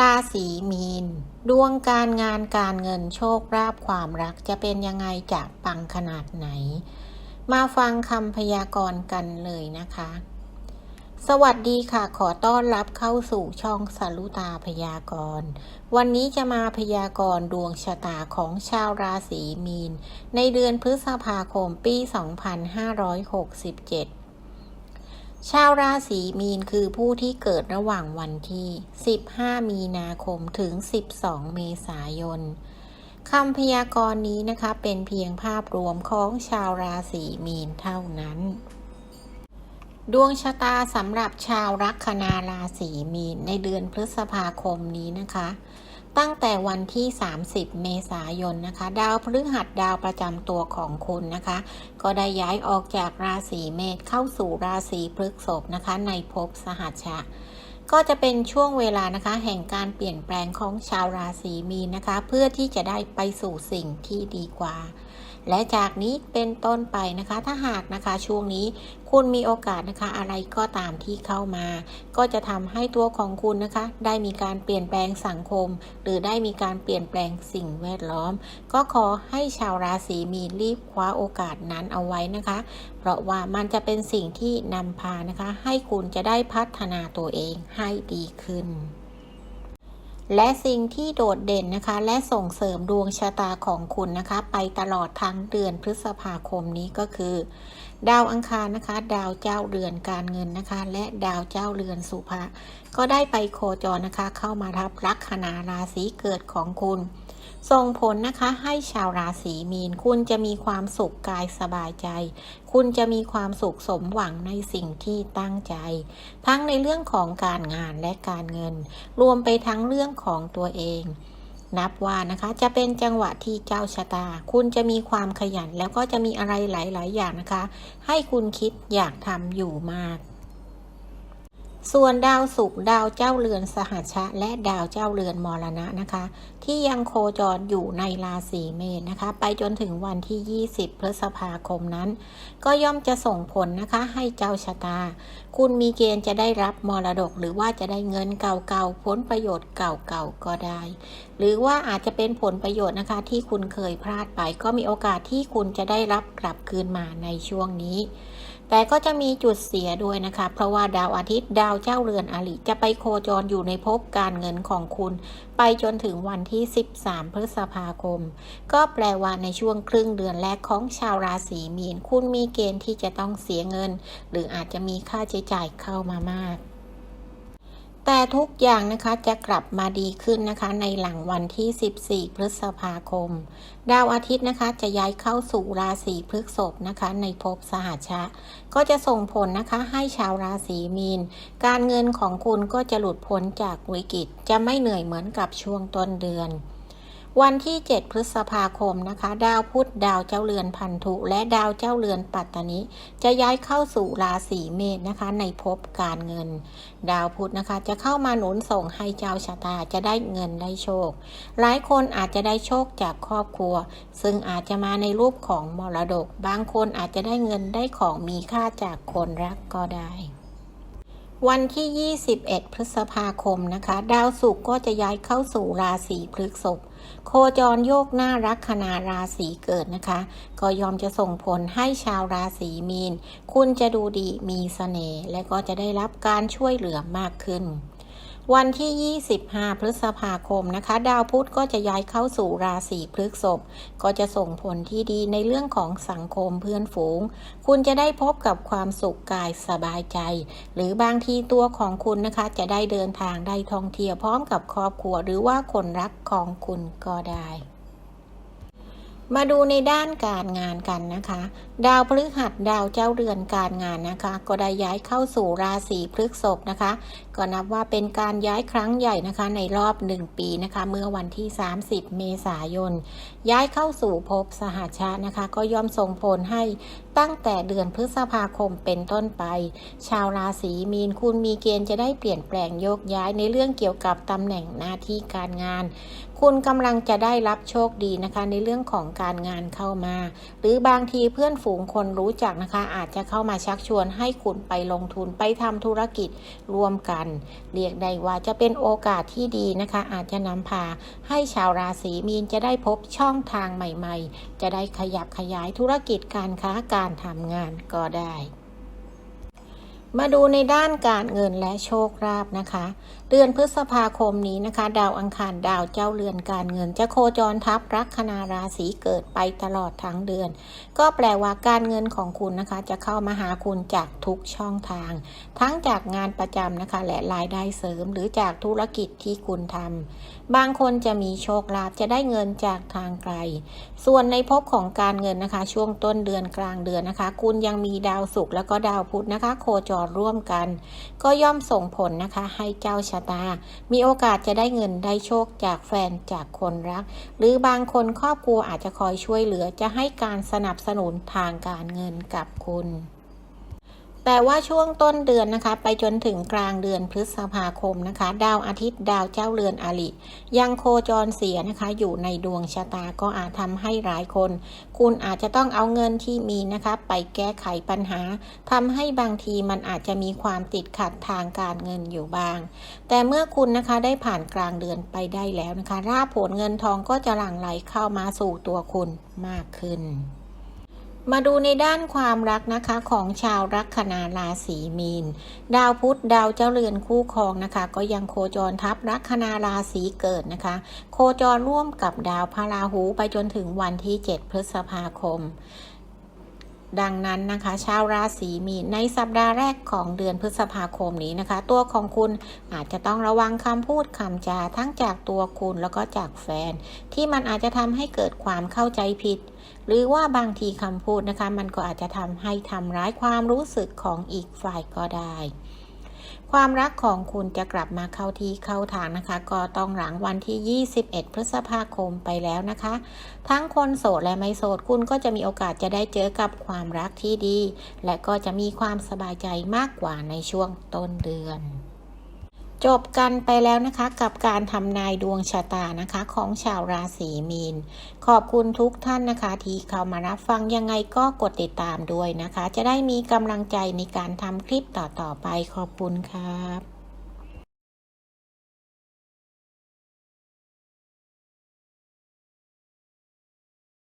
ราศีมีน ดวงการงานการเงินโชคลาภความรักจะเป็นยังไงจะปังขนาดไหน มาฟังคำพยากรณ์กันเลยนะคะ สวัสดีค่ะขอต้อนรับเข้าสู่ช่องสารุตาพยากรณ์ วันนี้จะมาพยากรณ์ดวงชะตาของชาวราศีมีน ในเดือนพฤษภาคมปี 2567 ชาวราศีมีนคือผู้ที่เกิดระหว่างวันที่ 15 มีนาคมถึง 12 เมษายนคำพยากรณ์นี้นะคะเป็นเพียงภาพรวมของชาวราศีมีนเท่านั้น ดวงชะตาสำหรับชาวลัคนาราศีมีนในเดือนพฤษภาคมนี้นะคะ ตั้งแต่วันที่ 30 เมษายนนะคะ ดาวพฤหัสดาวประจำตัวของคุณนะคะ ก็ได้ย้ายออกจากราศีเมษเข้าสู่ราศีพฤษภนะคะ ในภพสหัชชะก็จะเป็นช่วงเวลานะคะ แห่งการเปลี่ยนแปลงของชาวราศีมีนนะคะ เพื่อที่จะได้ไปสู่สิ่งที่ดีกว่า และจากนี้เป็นต้นไปนะคะ ถ้าหากนะคะช่วงนี้คุณมีโอกาสนะคะ อะไรก็ตามที่เข้ามา ก็จะทำให้ตัวของคุณนะคะ ได้มีการเปลี่ยนแปลงสังคม หรือได้มีการเปลี่ยนแปลงสิ่งแวดล้อม ก็ขอให้ชาวราศีมีนรีบคว้าโอกาสนั้นเอาไว้นะคะ เพราะว่ามันจะเป็นสิ่งที่นำพานะคะ ให้คุณจะได้พัฒนาตัวเองให้ดีขึ้น และสิ่งที่โดดเด่นนะคะ และส่งเสริมดวงชะตาของคุณนะคะ ไปตลอดทั้งเดือนพฤษภาคมนี้ก็คือ ดาวอังคารนะคะ ดาวเจ้าเรือนการเงินนะคะ และดาวเจ้าเรือนสุภะก็ได้ไปโคจรนะคะ เข้ามาทับลัคนาราศีเกิดของคุณ ส่งผลนะคะให้ชาวราศีมีน คุณจะมีความสุขกายสบายใจ คุณจะมีความสุขสมหวังในสิ่งที่ตั้งใจ ทั้งในเรื่องของการงานและการเงิน รวมไปทั้งเรื่องของตัวเอง นับว่านะคะจะเป็นจังหวะที่เจ้าชะตา คุณจะมีความขยันแล้วก็จะมีอะไรหลาย ๆ อย่างนะคะ ให้คุณคิดอยากทำอยู่มาก ส่วนดาวศุกร์ดาวเจ้าเรือนสหัชชะ และดาวเจ้าเรือนมรณะนะคะ ที่ยังโคจรอยู่ในราศีเมษนะคะ ไปจนถึงวันที่ 20 พฤษภาคมนั้น ก็ย่อมจะส่งผลนะคะให้เจ้าชะตา คุณมีเกณฑ์จะได้รับมรดก หรือว่าจะได้เงินเก่าๆผลประโยชน์เก่าๆก็ได้ หรือว่าอาจจะเป็นผลประโยชน์นะคะ ที่คุณเคยพลาดไป ก็มีโอกาสที่คุณจะได้รับกลับคืนมาในช่วงนี้ แต่ก็จะมีจุดเสียด้วยนะคะ เพราะว่าดาวอาทิตย์ดาวเจ้าเรือนอริจะไปโคจรอยู่ในภพการเงินของคุณ ไปจนถึงวันที่ 13 พฤษภาคม ก็แปลว่าในช่วงครึ่งเดือนแรกของชาวราศีมีน คุณมีเกณฑ์ที่จะต้องเสียเงิน หรืออาจจะมีค่าใช้จ่ายเข้ามามาก แต่ทุกอย่างนะคะจะกลับมาดีขึ้นนะคะ ในหลังวันที่ 14 พฤษภาคม ดาวอาทิตย์นะคะจะย้ายเข้าสู่ราศีพฤษภนะคะ ในภพสหัชชะก็จะส่งผลนะคะให้ชาวราศีมีน การเงินของคุณก็จะหลุดพ้นจากวิกฤตจะไม่เหนื่อยเหมือนกับช่วงต้นเดือน วันที่ 7 พฤษภาคมนะคะ ดาวพุธดาวเจ้าเรือนพันธุ และดาวเจ้าเรือนปัตตานิจะย้ายเข้าสู่ราศีเมษนะคะ ในภพการเงิน ดาวพุธนะคะ จะเข้ามาหนุนส่งให้เจ้าชะตาจะได้เงินได้โชค หลายคนอาจจะได้โชคจากครอบครัว ซึ่งอาจจะมาในรูปของมรดก บางคนอาจจะได้เงินได้ของมีค่าจากคนรักก็ได้ วันที่ 21 พฤษภาคมนะคะ ดาวศุกร์ก็จะย้ายเข้าสู่ราศีพฤษภโคจรโยกหน้ารัคนาราศีเกิดนะคะ ก็ยอมจะส่งผลให้ชาวราศีมีน คุณจะดูดีมีเสน่ห์และก็จะได้รับการช่วยเหลือมากขึ้น วันที่ 25 พฤษภาคมนะคะ ดาวพุธก็จะย้ายเข้าสู่ราศีพฤษภก็จะส่งผลที่ดีในเรื่องของสังคมเพื่อนฝูง คุณจะได้พบกับความสุขกายสบายใจ หรือบางทีตัวของคุณนะคะ จะได้เดินทางได้ท่องเที่ยวพร้อมกับครอบครัว หรือว่าคนรักของคุณก็ได้มาดูในด้านการงานกันนะคะ ดาวพฤหัสดาวเจ้าเรือนการงานนะคะ ก็ได้ย้ายเข้าสู่ราศีพฤษภนะคะ ก็นับว่าเป็นการย้ายครั้งใหญ่นะคะ ในรอบหนึ่งปีนะคะ เมื่อวันที่ 30 เมษายน ย้ายเข้าสู่ภพสหัชชะนะคะ ก็ย่อมส่งผลให้ตั้งแต่เดือนพฤษภาคมเป็นต้นไป ชาวราศีมีนคุณมีเกณฑ์จะได้เปลี่ยนแปลงโยกย้ายในเรื่องเกี่ยวกับตำแหน่งหน้าที่การงาน คุณกำลังจะได้รับโชคดีนะคะ ในเรื่องของการงานเข้ามา หรือบางทีเพื่อนฝูฝูงคนรู้จักนะคะ อาจจะเข้ามาชักชวนให้คุณไปลงทุนไปทำธุรกิจร่วมกัน เรียกได้ว่าจะเป็นโอกาสที่ดีนะคะ อาจจะนำพาให้ชาวราศีมีนจะได้พบช่องทางใหม่ ๆ จะได้ขยับขยายธุรกิจการค้าการทำงานก็ได้ มาดูในด้านการเงินและโชคลาภนะคะ เดือนพฤษภาคมนี้นะคะ ดาวอังคารดาวเจ้าเรือนการเงิน จะโคจรทับลัคนาราศีเกิดไปตลอดทั้งเดือน ก็แปลว่าการเงินของคุณนะคะ จะเข้ามาหาคุณจากทุกช่องทาง ทั้งจากงานประจำนะคะ และรายได้เสริมหรือจากธุรกิจที่คุณทำบางคนจะมีโชคลาภจะได้เงินจากทางไกล ส่วนในภพของการเงินนะคะ ช่วงต้นเดือนกลางเดือนนะคะ คุณยังมีดาวศุกร์แล้วก็ดาวพุธนะคะ โคจรร่วมกัน ก็ย่อมส่งผลนะคะให้เจ้าชะตา มีโอกาสจะได้เงินได้โชคจากแฟนจากคนรัก หรือบางคนครอบครัวอาจจะคอยช่วยเหลือจะให้การสนับสนุนทางการเงินกับคุณ แต่ว่าช่วงต้นเดือนนะคะ ไปจนถึงกลางเดือนพฤษภาคมนะคะ ดาวอาทิตย์ดาวเจ้าเรือนอริยังโคจรเสียนะคะ อยู่ในดวงชะตาก็อาจทำให้หลายคน คุณอาจจะต้องเอาเงินที่มีนะคะ ไปแก้ไขปัญหาทำให้บางทีมันอาจจะมีความติดขัดทางการเงินอยู่บ้าง แต่เมื่อคุณนะคะได้ผ่านกลางเดือนไปได้แล้วนะคะ ราบผลเงินทองก็จะหลั่งไหลเข้ามาสู่ตัวคุณมากขึ้น มาดูในด้านความรักนะคะของชาวลัคนาราศีมีน ดาวพุธดาวเจ้าเรือนคู่ครองนะคะ ก็ยังโคจรทับลัคนาราศีเกิดนะคะ โคจรร่วมกับดาวพระราหูไปจนถึงวันที่ 7 พฤษภาคม ดังนั้นนะคะ ชาวราศีมีนในสัปดาห์แรกของเดือนพฤษภาคมนี้นะคะ ตัวของคุณอาจจะต้องระวังคำพูดคำจาทั้งจากตัวคุณแล้วก็จากแฟน ที่มันอาจจะทำให้เกิดความเข้าใจผิด หรือว่าบางทีคำพูดนะคะ มันก็อาจจะทำให้ทำร้ายความรู้สึกของอีกฝ่ายก็ได้ ความรักของคุณจะกลับมาเข้าที่เข้าทางนะคะ ก็ต้องหลังวันที่ 21 พฤษภาคมไปแล้วนะคะ ทั้งคนโสดและไม่โสดคุณก็จะมีโอกาสจะได้เจอกับความรักที่ดี และก็จะมีความสบายใจมากกว่าในช่วงต้นเดือน จบกันไปแล้วนะคะกับการทำนายดวงชะตานะคะของชาวราศีมีน ขอบคุณทุกท่านนะคะที่เข้ามารับฟังยังไงก็กดติดตามด้วยนะคะ จะได้มีกำลังใจในการทำคลิปต่อๆไปขอบคุณครับ